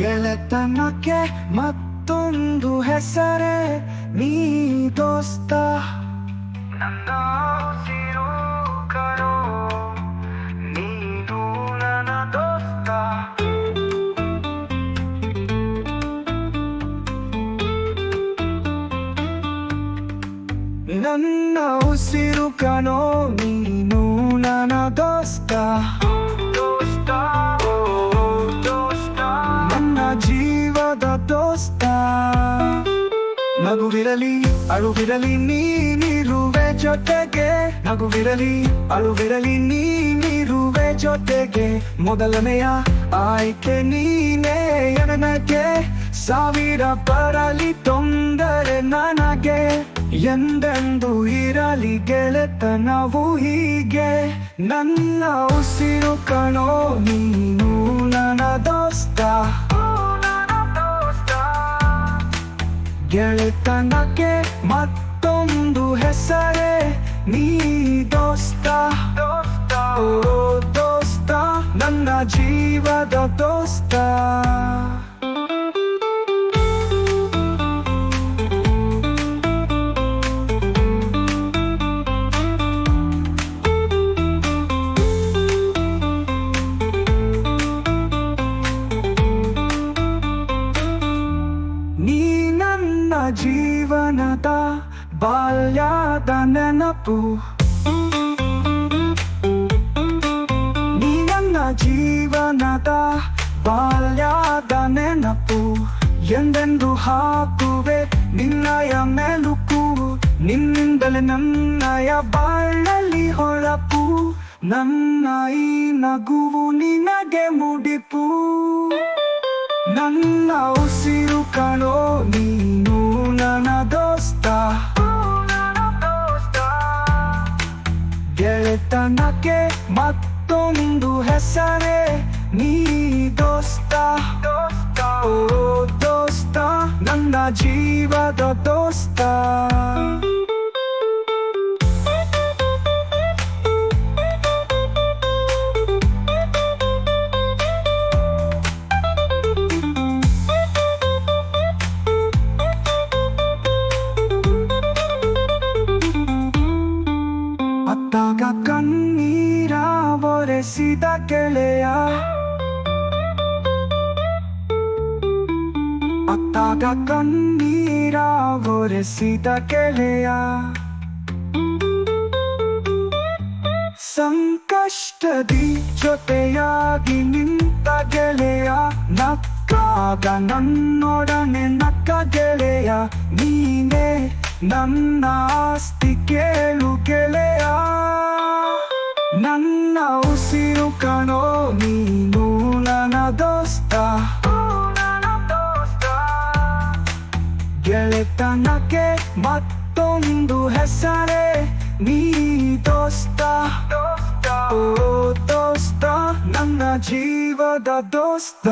ಗೆಳೆತನಕ್ಕೆ ಮತ್ತೊಂದು ಹೆಸರೇ ನೀ ದೋಸ್ತ ನನ್ನ ನೀನು ನನ್ನ ದೋಸ್ತ. ನನ್ನ ಉಸಿರು ಕಣೋ, ನೀನು ನನ್ನ ದೋಸ್ತ. ನಗುವಿರಲಿ ಅಳುವಿರಲಿ, ನೀನಿರುವೆ ಜೊತೆಗೆ. ನಗುವಿರಲಿ, ಅಳುವಿರಲಿ, ನೀನಿರುವೆ ಜೊತೆಗೆ. ಮೊದಲನೆಯ ಆಯ್ಕೆ ನೀನೇ ನನಗೆ ಸಾವಿರ ಬರಲಿ, ತೊಂದರೆ ನನಗೆ. ಎಂದೆಂದು ಇರಲಿ, ಗೆಳೆತನವು ಹೀಗೆ. ನನ್ನ ಉಸಿರು ಕಣೋ, ನೀನು ಗೆಳೆತನಕ್ಕೆ ಮತ್ತೊಂದು ಹೆಸರೇ ನೀ ದೋಸ್ತ. ಓ ದೋಸ್ತ ನನ್ನ ಜೀವದ ದೋಸ್ತ. ಬಾಲ್ಯದ ನೆನಪು. ನೀ ನನ್ನ ಜೀವನದ ಬಾಲ್ಯದ ನೆನಪು. ಎಂದೆಂದು ಹಾಕುವೆ ನಿನ್ನಯ ಮೆಲುಕು. ನಿನ್ನಿಂದಲೇ ನನ್ನಯ ಬಾಳಲ್ಲಿ ಹೊಳಪು. ನನ್ನ ಈ ನಗುವು ನಿನಗೆ ಮುಡಿಪು. ನನ್ನ ಉಸಿರು ಕಣೋ ಗೆಳೆತನಕ್ಕೆ ಮತ್ತೊಂದು ಹೆಸರೇ ನೀ ದೋಸ್ತ ಓ ದೋಸ್ತ ನನ್ನ ಜೀವದ ದೋಸ್ತ ಅತ್ತಾಗ ಕಣ್ಣೀರ ಒರೆಸಿದ ಗೆಳೆಯ. ಅತ್ತಾಗ ಕಣ್ಣೀರ ಒರೆಸಿದ ಗೆಳೆಯ. ಸಂಕಷ್ಟದಿ ಜೊತೆಯಾಗಿ ನಿಂತ ಗೆಳೆಯ. ನಕ್ಕಾಗ ನನ್ನೊಡನೆ ನಕ್ಕ ಗೆಳೆಯ. ನೀನೇ ನನ್ನ ಆಸ್ತಿ ಕೇಳು. ಗೆಳೆತನಕ್ಕೆ ಮತ್ತೊಂದು ಹೆಸರೇ. ನೀ ದೋಸ್ತ. ದೋಸ್ತ. ನನ್ನ ಜೀವದ ದೋಸ್ತ.